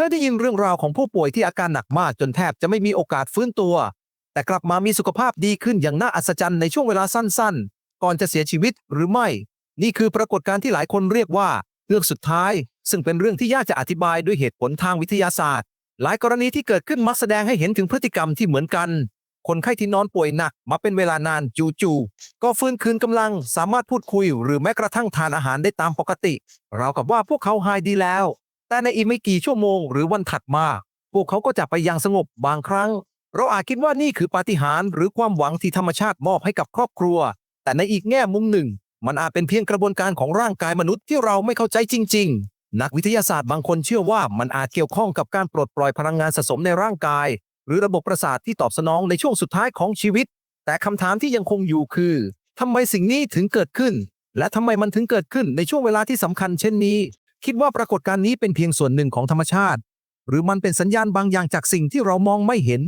เคยได้ยินเรื่องราวของผู้ป่วยที่อาการหนักมากจนแทบจะไม่มีโอกาสฟื้นตัว แต่กลับมามีสุขภาพดีขึ้นอย่างน่าอัศจรรย์ในช่วงเวลาสั้นๆ ก่อนจะเสียชีวิตหรือไม่ นี่คือปรากฏการณ์ที่หลายคนเรียกว่าเรื่องสุดท้าย ซึ่งเป็นเรื่องที่ยากจะอธิบายด้วยเหตุผลทางวิทยาศาสตร์ หลายกรณีที่เกิดขึ้นมักแสดงให้เห็นถึงพฤติกรรมที่เหมือนกัน คนไข้ที่นอนป่วยหนักมาเป็นเวลานานจู่ๆก็ฟื้นคืนกำลังสามารถพูดคุย หรือแม้กระทั่งทานอาหารได้ตามปกติ เรากับว่าพวกเขาหายดีแล้ว แต่ในอีกไม่กี่ชั่วโมงหรือวันถัดมา พวกเขาก็จะไปอย่างสงบบางครั้ง เราอาจคิดว่านี่คือปาฏิหาริย์หรือความหวังที่ธรรมชาติมอบให้กับครอบครัว แต่ในอีกแง่มุมหนึ่ง มันอาจเป็นเพียงกระบวนการของร่างกายมนุษย์ที่เราไม่เข้าใจจริง ๆ นักวิทยาศาสตร์บางคนเชื่อว่ามันอาจเกี่ยวข้องกับการปลดปล่อยพลังงานสะสมในร่างกาย หรือระบบประสาทที่ตอบสนองในช่วงสุดท้ายของชีวิต แต่คำถามที่ยังคงอยู่คือทำไมสิ่งนี้ถึงเกิดขึ้น และทำไมมันถึงเกิดขึ้นในช่วงเวลาที่สำคัญเช่นนี้ คิดว่าปรากฏการณ์นี้เป็นเพียงส่วนหนึ่งของธรรมชาติ หรือมันเป็นสัญญาณบางอย่างจากสิ่งที่เรามองไม่เห็น